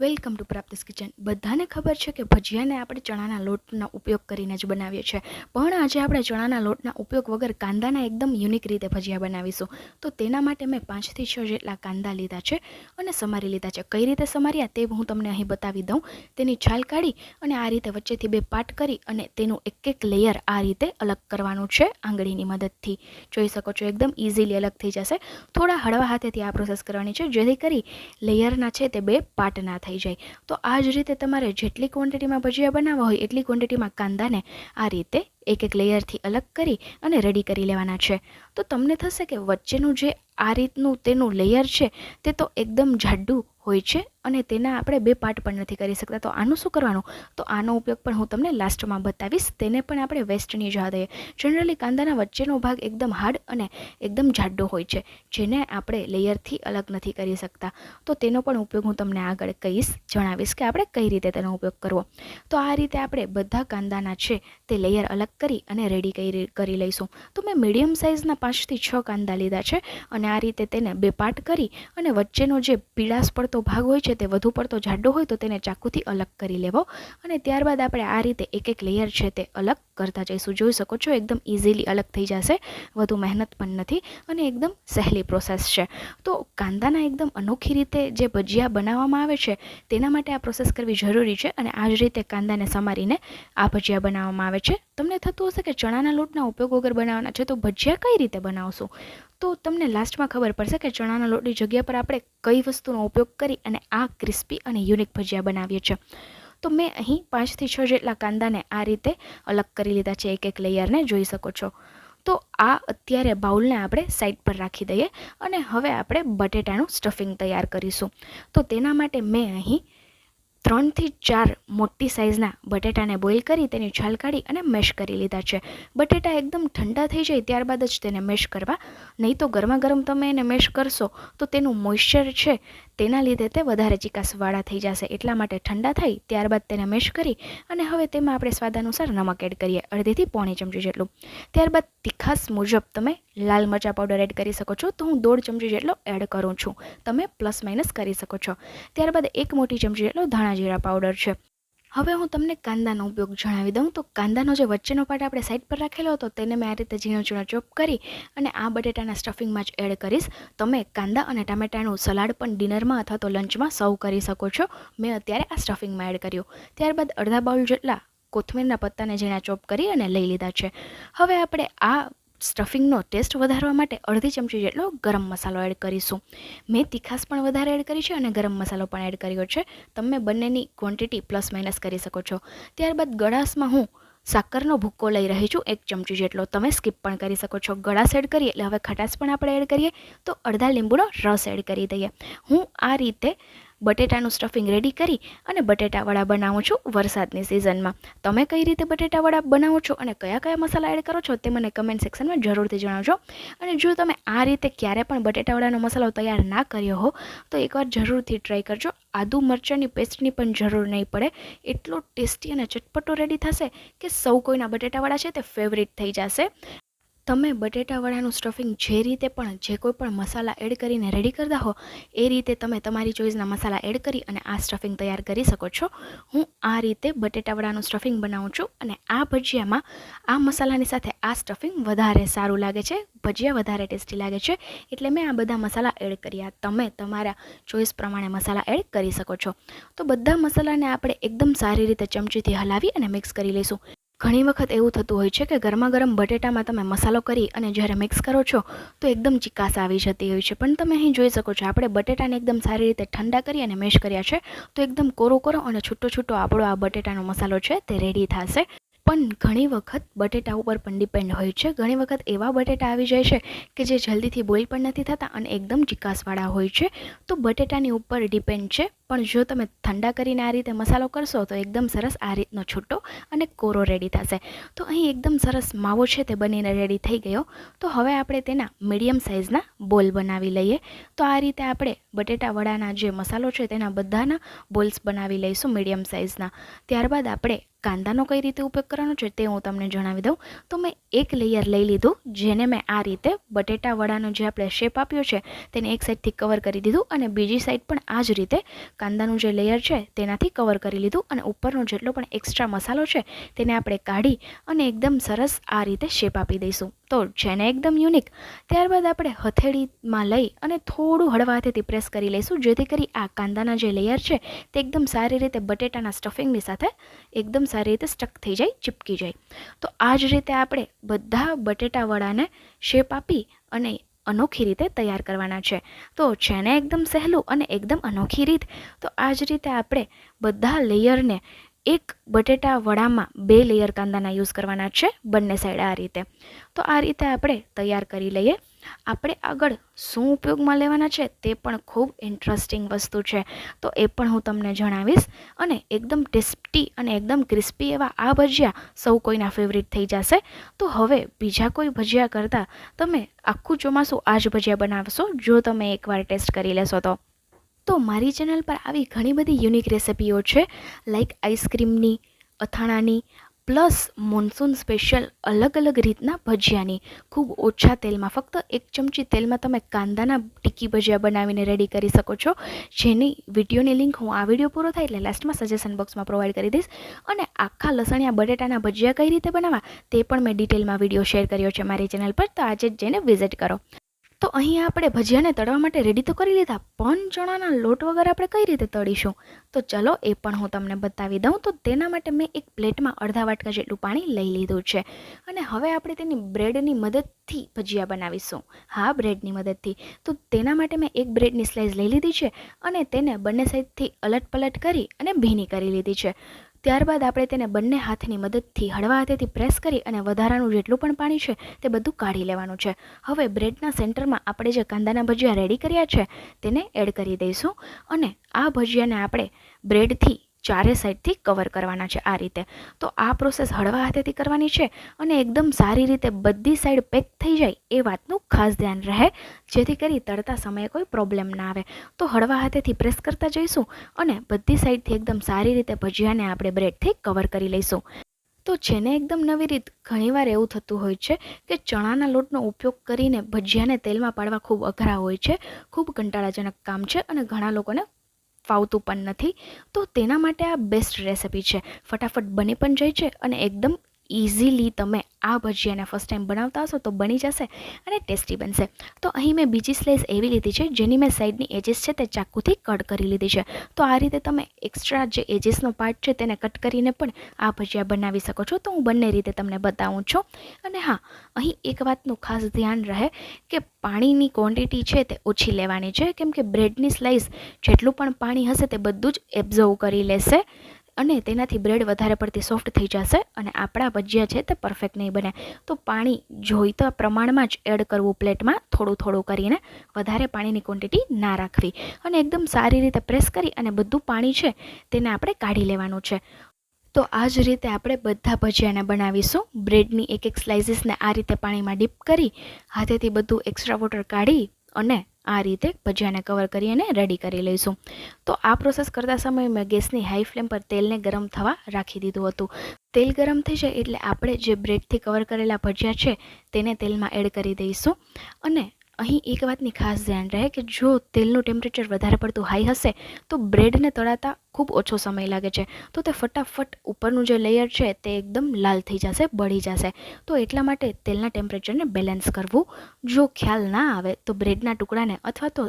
Welcome to પ્રાપ્તિસ kitchen. બધાને ખબર છે કે ભજીયાને આપણે ચણાના લોટના ઉપયોગ કરીને જ બનાવીએ છીએ. પણ આજે આપણે ચણાના લોટના ઉપયોગ વગર કાંદાના એકદમ યુનિક રીતે ભજીયા બનાવીશું. તો તેના માટે મેં પાંચથી છ જેટલા કાંદા લીધા છે અને સમારી લીધા છે. કઈ રીતે સમાર્યા તે હું તમને અહીં બતાવી દઉં. તેની છાલ કાઢી અને આ રીતે વચ્ચેથી બે પાટ કરી અને તેનું એક એક લેયર આ રીતે અલગ કરવાનું છે આંગળીની મદદથી. જોઈ શકો છો, એકદમ ઇઝીલી અલગ થઈ જશે. થોડા હળવા હાથેથી આ પ્રોસેસ કરવાની છે. જેથી કરી લેયરના છે તે બે પાટ ના થઈ જાય. તો આ જ રીતે તમારે જેટલી ક્વોન્ટિટીમાં ભજીયા બનાવવા હોય, એટલી ક્વોન્ટિટીમાં કાંદાને આ રીતે એક એક લેયરથી અલગ કરી અને રેડી કરી લેવાના છે. તો તમને થશે કે વચ્ચેનું જે આ રીતનું તેનું લેયર છે, તે તો એકદમ જાડું હોય છે અને તેના આપણે બે પાર્ટ પણ નથી કરી શકતા. તો આનું શું કરવાનું? તો આનો ઉપયોગ પણ હું તમને લાસ્ટમાં બતાવીશ. તેને પણ આપણે વેસ્ટની જવા દઈએ જનરલી કાંદાના વચ્ચેનો ભાગ એકદમ હાર્ડ અને એકદમ જાડો હોય છે, જેને આપણે લેયરથી અલગ નથી કરી શકતા. તો તેનો પણ ઉપયોગ હું તમને આગળ કહીશ, જણાવીશ કે આપણે કઈ રીતે તેનો ઉપયોગ કરવો. તો આ રીતે આપણે બધા કાંદાના છે તે લેયર અલગ કરી અને રેડી કરી કરી લઈશું. તો મેં મીડિયમ સાઇઝના પાંચથી છ કાંદા લીધા છે અને આ રીતે તેને બે પાર્ટ કરી અને વચ્ચેનો જે પીળાશ પડતો ભાગ હોય છે તે વધુ પડતો જાડો હોય તો તેને ચાકુથી અલગ કરી લેવો. અને ત્યારબાદ આપણે આ રીતે એક એક લેયર છે તે અલગ કરતા જઈશું. જોઈ શકો છો, એકદમ ઇઝીલી અલગ થઈ જશે. વધુ મહેનત પણ નથી અને એકદમ સહેલી પ્રોસેસ છે. તો કાંદાના એકદમ અનોખી રીતે જે ભજીયા બનાવવામાં આવે છે, તેના માટે આ પ્રોસેસ કરવી જરૂરી છે અને આ જ રીતે કાંદાને સમારીને આ ભજીયા બનાવવામાં આવે છે. તમને થતું હશે કે ચણાના લોટના ઉપયોગ વગર બનાવવાના છે, તો ભજીયા કઈ રીતે બનાવશું? તો તમને લાસ્ટમાં ખબર પડશે કે ચણાના લોટની જગ્યા પર આપણે કઈ વસ્તુનો ઉપયોગ કરી અને આ ક્રિસ્પી અને યુનિક ભજીયા બનાવીએ છીએ. તો મેં અહીં પાંચથી છ જેટલા કાંદાને આ રીતે અલગ કરી લીધા છે એક એક લેયરને જોઈ શકો છો. તો આ અત્યારે બાઉલને આપણે સાઈડ પર રાખી દઈએ અને હવે આપણે બટેટાનું સ્ટફિંગ તૈયાર કરીશું. તો તેના માટે મેં અહીં ત્રણથી ચાર મોટી સાઇઝના બટેટાને બોઇલ કરી તેની છાલ કાઢી અને મેશ કરી લીધા છે. બટેટા એકદમ ઠંડા થઈ જાય ત્યારબાદ જ તેને મેશ કરવા. નહીં તો ગરમા ગરમ તમે એને મેશ કરશો તો તેનું મોઇશ્ચર છે. તેના લીધે તે વધારે ચિકાસવાળા થઈ જશે. એટલા માટે ઠંડા થાય ત્યારબાદ તેને મેશ કરી અને હવે તેમાં આપણે સ્વાદ અનુસાર નમક એડ કરીએ, અડધીથી પોણી ચમચી જેટલું. ત્યારબાદ તીખાસ મુજબ તમે લાલ મરચા પાવડર એડ કરી શકો છો. તો હું દોઢ ચમચી જેટલો એડ કરું છું. તમે પ્લસ માઇનસ કરી શકો છો. ત્યારબાદ એક મોટી ચમચી જેટલો ધાણા જીરા પાવડર છે. હવે હું તમને કાંદાનો ઉપયોગ જણાવી દઉં. તો કાંદાનો જે વચ્ચેનો પાર્ટ આપણે સાઈડ પર રાખેલો હતો, તેને મેં આ રીતે ઝીણો ઝીણો ચોપ કરી અને આ બટેટાના સ્ટફિંગમાં જ એડ કરીશ. તમે કાંદા અને ટામેટાનું સલાડ પણ ડિનરમાં અથવા તો લંચમાં સર્વ કરી શકો છો. મેં અત્યારે આ સ્ટફિંગમાં એડ કર્યું. ત્યારબાદ અડધા બાઉલ જેટલા કોથમીરના પત્તાને ઝીણા ચોપ કરી અને લઈ લીધા છે. હવે આપણે આ સ્ટફિંગનો ટેસ્ટ વધારવા માટે અડધી ચમચી જેટલો ગરમ મસાલો એડ કરીશું. મેં તીખાસ પણ વધારે એડ કરી છે અને ગરમ મસાલો પણ એડ કર્યો છે. તમે બંનેની ક્વોન્ટિટી પ્લસ માઇનસ કરી શકો છો. ત્યારબાદ ગળાસમાં હું સાકરનો ભૂક્કો લઈ રહી છું, એક ચમચી જેટલો. તમે સ્કીપ પણ કરી શકો છો. ગળાસ એડ કરીએ એટલે હવે ખટાશ પણ આપણે એડ કરીએ, તો અડધા લીંબુનો રસ એડ કરી દઈએ. હું આ રીતે બટેટાનું સ્ટફિંગ રેડી કરી અને બટેટાવડા બનાવું છું વરસાદની સિઝનમાં તમે કઈ રીતે બટેટાવડા બનાવો છો અને કયા કયા મસાલા એડ કરો છો તે મને કમેન્ટ સેક્શનમાં જરૂરથી જણાવજો. અને જો તમે આ રીતે ક્યારે પણ બટેટાવડાનો મસાલો તૈયાર ના કર્યો હો, તો એકવાર જરૂરથી ટ્રાય કરજો. આદુ મરચાંની પેસ્ટની પણ જરૂર નહીં પડે. એટલો ટેસ્ટી અને ચટપટો રેડી થશે કે સૌ કોઈના બટેટાવાળા છે તે ફેવરિટ થઈ જશે. તમે બટેટાવડાનું સ્ટફિંગ જે રીતે પણ જે કોઈ પણ મસાલા એડ કરીને રેડી કરતા હો, એ રીતે તમે તમારી ચોઈસના મસાલા એડ કરી અને આ સ્ટફિંગ તૈયાર કરી શકો છો. હું આ રીતે બટેટાવડાનું સ્ટફિંગ બનાવું છું અને આ ભજીયામાં આ મસાલાની સાથે આ સ્ટફિંગ વધારે સારું લાગે છે, ભજીયા વધારે ટેસ્ટી લાગે છે, એટલે મેં આ બધા મસાલા એડ કર્યા. તમે તમારા ચોઈસ પ્રમાણે મસાલા એડ કરી શકો છો. તો બધા મસાલાને આપણે એકદમ સારી રીતે ચમચીથી હલાવી અને મિક્સ કરી લઈશું. ઘણી વખત એવું થતું હોય છે કે ગરમા ગરમ બટેટામાં તમે મસાલો કરી અને જ્યારે મિક્સ કરો છો, તો એકદમ ચિકાસ આવી જતી હોય છે. પણ તમે અહીં જોઈ શકો છો, આપણે બટેટાને એકદમ સારી રીતે ઠંડા કરી અને મેશ કર્યા છે, તો એકદમ કોરો કોરો અને છૂટો છૂટો આપણો આ બટેટાનો મસાલો છે તે રેડી થશે. પણ ઘણી વખત બટેટા ઉપર પણ ડિપેન્ડ હોય છે. ઘણી વખત એવા બટેટા આવી જાય છે કે જે જલ્દીથી બોઇલ પણ નથી થતા અને એકદમ ચિકાસવાળા હોય છે. તો બટેટાની ઉપર ડિપેન્ડ છે પણ જો તમે ઠંડા કરીને આ રીતે મસાલો કરશો, તો એકદમ સરસ આ રીતનો છૂટો અને કોરો રેડી થશે. તો અહીં એકદમ સરસ માવો છે તે બનીને રેડી થઈ ગયો. તો હવે આપણે તેના મીડિયમ સાઇઝના બોલ બનાવી લઈએ. તો આ રીતે આપણે બટેટા વડાના જે મસાલો છે તેના બધાના બોલ્સ બનાવી લઈશું મીડિયમ સાઇઝના ત્યારબાદ આપણે કાંદાનો કઈ રીતે ઉપયોગ કરવાનો છે તે હું તમને જણાવી દઉં. તો મેં એક લેયર લઈ લીધું, જેને મેં આ રીતે બટેટા વડાનો જે આપણે શેપ આપ્યો છે, તેને એક સાઈડથી કવર કરી દીધું અને બીજી સાઈડ પણ આ જ રીતે કાંદાનું જે લેયર છે, તેનાથી કવર કરી લીધું અને ઉપરનો જેટલો પણ એક્સ્ટ્રા મસાલો છે, તેને આપણે કાઢી અને એકદમ સરસ આ રીતે શેપ આપી દઈશું. તો છે ને એકદમ યુનિક ત્યારબાદ આપણે હથેળીમાં લઈ અને થોડું હળવા હાથેથી પ્રેસ કરી લઈશું, જેથી કરી આ કાંદાના જે લેયર છે, તે એકદમ સારી રીતે બટેટાના સ્ટફિંગની સાથે એકદમ સારી રીતે સ્ટક થઈ જાય, ચીપકી જાય. તો આ જ રીતે આપણે બધા બટેટાવડાને શેપ આપી અને અનોખી રીતે તૈયાર કરવાના છે. તો છે ને એકદમ સહેલું અને એકદમ અનોખી રીત, તો આ જ રીતે આપણે બધા લેયરને એક બટેટા વડામાં બે લેયર કાંદાના યુઝ કરવાના છે, બંને સાઈડ આ રીતે. તો આ રીતે આપણે તૈયાર કરી લઈએ. આપણે આગળ શું ઉપયોગમાં લેવાના છે તે પણ ખૂબ ઇન્ટરેસ્ટિંગ વસ્તુ છે. તો એ પણ હું તમને જણાવીશ અને એકદમ ટેસ્ટી અને એકદમ ક્રિસ્પી એવા આ ભજીયા સૌ કોઈના ફેવરિટ થઈ જશે. તો હવે બીજા કોઈ ભજીયા કરતાં તમે આખું ચોમાસું આ જ ભજીયા બનાવશો જો તમે એકવાર ટેસ્ટ કરી લેશો તો. તો મારી ચેનલ પર આવી ઘણી બધી યુનિક રેસિપીઓ છે લાઈક આઈસ્ક્રીમની અથાણાની પ્લસ મોન્સૂન સ્પેશિયલ અલગ અલગ રીતના ભજીયાની. ખૂબ ઓછા તેલમાં. ફક્ત એક ચમચી તેલમાં તમે કાંદાના ટીકી ભજીયા બનાવીને રેડી કરી શકો છો. જેની વિડીયોની લિંક હું આ વીડિયો પૂરો થાય એટલે લાસ્ટમાં સજેશન બોક્સમાં પ્રોવાઈડ કરી દઈશ. અને આખા લસણિયા બટેટાના ભજીયા કઈ રીતે બનાવવા તે પણ મેં ડિટેલમાં વીડિયો શેર કર્યો છે મારી ચેનલ પર. તો આજે જ જઈને વિઝિટ કરો. તો અહીં આપણે ભજીયાને તળવા માટે રેડી તો કરી લીધા, પણ ચણાના લોટ વગર આપણે કઈ રીતે તળીશું? તો ચલો એ પણ હું તમને બતાવી દઉં. તો તેના માટે મેં એક પ્લેટમાં અડધા વાટકા જેટલું પાણી લઈ લીધું છે. અને હવે આપણે તેની બ્રેડની મદદથી ભજીયા બનાવીશું. હા, બ્રેડની મદદથી. તો તેના માટે મેં એક બ્રેડની સ્લાઇસ લઈ લીધી છે અને તેને બંને સાઈડથી અલટ પલટ કરી અને ભીની કરી લીધી છે. ત્યારબાદ આપણે તેને બંને હાથની મદદથી હળવા હાથેથી પ્રેસ કરી અને વધારાનું જેટલું પણ પાણી છે તે બધું કાઢી લેવાનું છે. હવે બ્રેડના સેન્ટરમાં આપણે જે કાંદાના ભજીયા રેડી કર્યા છે તેને એડ કરી દઈશું અને આ ભજીયાને આપણે બ્રેડથી ચારે સાઈડથી કવર કરવાના છે આ રીતે. તો આ પ્રોસેસ હળવા હાથેથી કરવાની છે અને એકદમ સારી રીતે બધી સાઈડ પેક થઈ જાય એ વાતનું ખાસ ધ્યાન રહે, જેથી કરી તળતા સમયે કોઈ પ્રોબ્લેમ ના આવે. તો હળવા હાથેથી પ્રેસ કરતા જઈશું અને બધી સાઈડથી એકદમ સારી રીતે ભજીયાને આપણે બ્રેડથી કવર કરી લઈશું. તો જેને એકદમ નવી રીત ઘણીવાર એવું થતું હોય છે કે ચણાના લોટનો ઉપયોગ કરીને ભજીયાને તેલમાં પાડવા ખૂબ અઘરા હોય છે, ખૂબ કંટાળાજનક કામ છે અને ઘણા લોકોને ફાવતું પણ નથી. તો તેના માટે આ બેસ્ટ રેસિપી છે. ફટાફટ બની પણ જાય છે અને એકદમ ઇઝીલી તમે આ ભજીયાને ફર્સ્ટ ટાઈમ બનાવતા હશો તો બની જશે અને ટેસ્ટી બનશે. તો અહીં મેં બીજી સ્લાઇસ એવી લીધી છે, જેની મેં સાઈડની એજીસ છે તે ચાકુથી કટ કરી લીધી છે. તો આ રીતે તમે એક્સ્ટ્રા જે એજીસનો પાર્ટ છે તેને કટ કરીને પણ આ ભજીયા બનાવી શકો છો. તો હું બંને રીતે તમને બતાવું છું. અને હા, અહીં એક વાતનું ખાસ ધ્યાન રહે કે પાણીની ક્વોન્ટિટી છે તે ઓછી લેવાની છે, કેમ કે બ્રેડની સ્લાઇસ જેટલું પણ પાણી હશે તે બધું જ એબ્ઝર્વ કરી લેશે. અને તેનાથી બ્રેડ વધારે પડતી સોફ્ટ થઈ જશે અને આપણા ભજીયા છે તે પરફેક્ટ નહીં બને. તો પાણી જોઈતા પ્રમાણમાં જ એડ કરવું પ્લેટમાં થોડું થોડું કરીને વધારે પાણીની ક્વોન્ટિટી ના રાખવી. અને એકદમ સારી રીતે પ્રેસ કરી અને બધું પાણી છે તેને આપણે કાઢી લેવાનું છે. તો આ જ રીતે આપણે બધા ભજીયાને બનાવીશું. બ્રેડની એક એક સ્લાઇસીસને આ રીતે પાણીમાં ડીપ કરી, હાથેથી બધું એક્સ્ટ્રા વોટર કાઢી અને આ રીતે ભજીયાને કવર કરી અને રેડી કરી લઈશું. તો આ પ્રોસેસ કરતા સમયે મેં ગેસની હાઈ ફ્લેમ પર તેલને ગરમ થવા રાખી દીધું હતું. તેલ ગરમ થઈ જાય એટલે આપણે જે બ્રેડથી કવર કરેલા ભજીયા છે, તેને તેલમાં એડ કરી દઈશું. અને અહીં એક વાતની ખાસ ધ્યાન રહે કે જો તેલનું ટેમ્પરેચર વધારે પડતું હાઈ હશે, તો બ્રેડને તળાતા ખૂબ ઓછો સમય લાગે છે. તો તે ફટાફટ ઉપરનું જે લેયર છે તે એકદમ લાલ થઈ જશે, બળી જશે. તો એટલા માટે તેલના ટેમ્પરેચરને બેલેન્સ કરવું જો ખ્યાલ ના આવે તો બ્રેડના ટુકડાને અથવા તો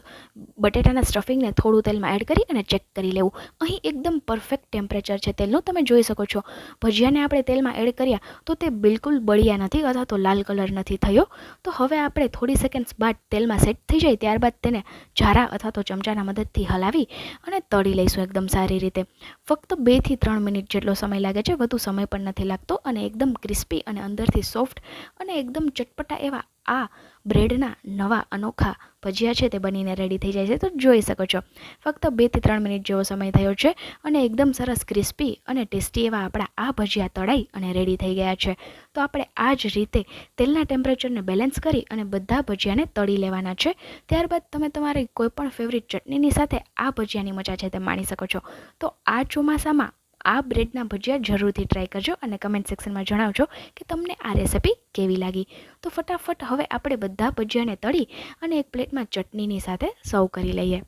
બટેટાના સ્ટફિંગને થોડું તેલમાં એડ કરી અને ચેક કરી લેવું. અહીં એકદમ પરફેક્ટ ટેમ્પરેચર છે તેલનું, તમે જોઈ શકો છો. ભજીયાને આપણે તેલમાં એડ કર્યા તો તે બિલકુલ બળ્યા નથી અથવા તો લાલ કલર નથી થયો. તો હવે આપણે થોડી સેકન્ડ્સ બાદ તેલમાં સેટ થઈ જાય ત્યારબાદ તેને જારા અથવા તો ચમચાના મદદથી હલાવી અને તળી લઈશું એકદમ સારી રીતે? ફક્ત બેથી ત્રણ મિનિટ જેટલો સમય લાગે છે, વધુ સમય પણ નથી લાગતો અને એકદમ ક્રિસ્પી અને અંદરથી સોફ્ટ અને એકદમ ચટપટા એવા આ બ્રેડના નવા અનોખા ભજીયા છે તે બનીને રેડી થઈ જાય છે. તો જોઈ શકો છો. ફક્ત બેથી ત્રણ મિનિટ જેવો સમય થયો છે અને એકદમ સરસ ક્રિસ્પી અને ટેસ્ટી એવા આપણા આ ભજીયા તળાઈ અને રેડી થઈ ગયા છે. તો આપણે આ જ રીતે તેલના ટેમ્પરેચરને બેલેન્સ કરી અને બધા ભજીયાને તળી લેવાના છે. ત્યારબાદ તમે તમારી કોઈપણ ફેવરિટ ચટણીની સાથે આ ભજીયાની મજા છે તે માણી શકો છો. તો આ ચોમાસામાં આ બ્રેડના ભજીયા જરૂરથી ટ્રાય કરજો અને કમેન્ટ સેક્શનમાં જણાવજો કે તમને આ રેસિપી કેવી લાગી. તો ફટાફટ હવે આપણે બધા ભજીયાને તળી અને એક પ્લેટમાં ચટણીની સાથે સર્વ કરી લઈએ.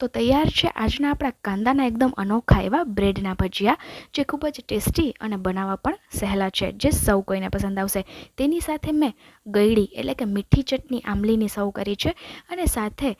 તો તૈયાર છે આજના આપણા કાંદાના એકદમ અનોખા એવા બ્રેડના ભજીયા, જે ખૂબ જ ટેસ્ટી અને બનાવવા પણ સહેલા છે, જે સૌ કોઈને પસંદ આવશે. તેની સાથે મેં ગળી એટલે કે મીઠી ચટણી આંબલીની સર્વ કરી છે અને સાથે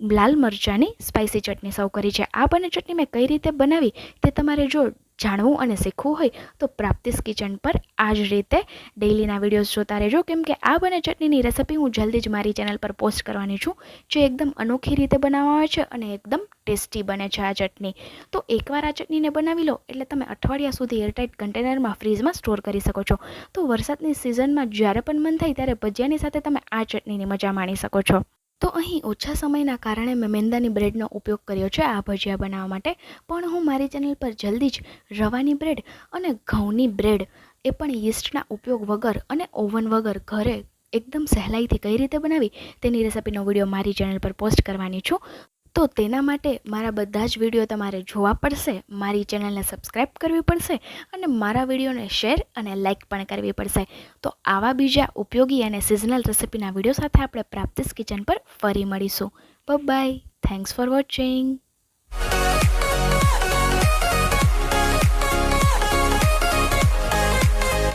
લાલ મરચાંની સ્પાઇસી ચટણી સર્વ કરી છે. આ બંને ચટણી મેં કઈ રીતે બનાવી તે તમારે જો જાણવું અને શીખવું હોય તો પ્રાપ્તિસ કિચન પર આ જ રીતે ડેઈલીના વિડીયોઝ જોતા રહેજો. કેમ કે આ બંને ચટણીની રેસિપી હું જલ્દી જ મારી ચેનલ પર પોસ્ટ કરવાની છું, જે એકદમ અનોખી રીતે બનાવવામાં આવે છે અને એકદમ ટેસ્ટી બને છે આ ચટણી. તો એકવાર આ ચટણીને બનાવી લો, એટલે તમે અઠવાડિયા સુધી એરટાઇટ કન્ટેનરમાં ફ્રીઝમાં સ્ટોર કરી શકો છો. તો વરસાદની સિઝનમાં જ્યારે પણ મન થાય ત્યારે ભજીયાની સાથે તમે આ ચટણીની મજા માણી શકો છો. તો અહીં ઓછા સમયના કારણે મેં મેંદાની બ્રેડનો ઉપયોગ કર્યો છે આ ભજીયા બનાવવા માટે. પણ હું મારી ચેનલ પર જલ્દી જ રવાની બ્રેડ અને ઘઉંની બ્રેડ એ પણ યીસ્ટના ઉપયોગ વગર અને ઓવન વગર ઘરે એકદમ સહેલાઈથી કઈ રીતે બનાવી તેની રેસિપીનો વીડિયો મારી ચેનલ પર પોસ્ટ કરવાની છું. તો તેના માટે મારા બધા જ વીડિયો તમારે જોવા પડશે. મારી ચેનલને સબસ્ક્રાઈબ કરવી પડશે અને મારા વિડીયોને શેર અને લાઇક પણ કરવી પડશે. તો આવા બીજા ઉપયોગી અને સિઝનલ રેસિપીના વીડિયો સાથે આપણે પ્રાપ્તિસ કિચન પર ફરી મળીશું. By thanks for watching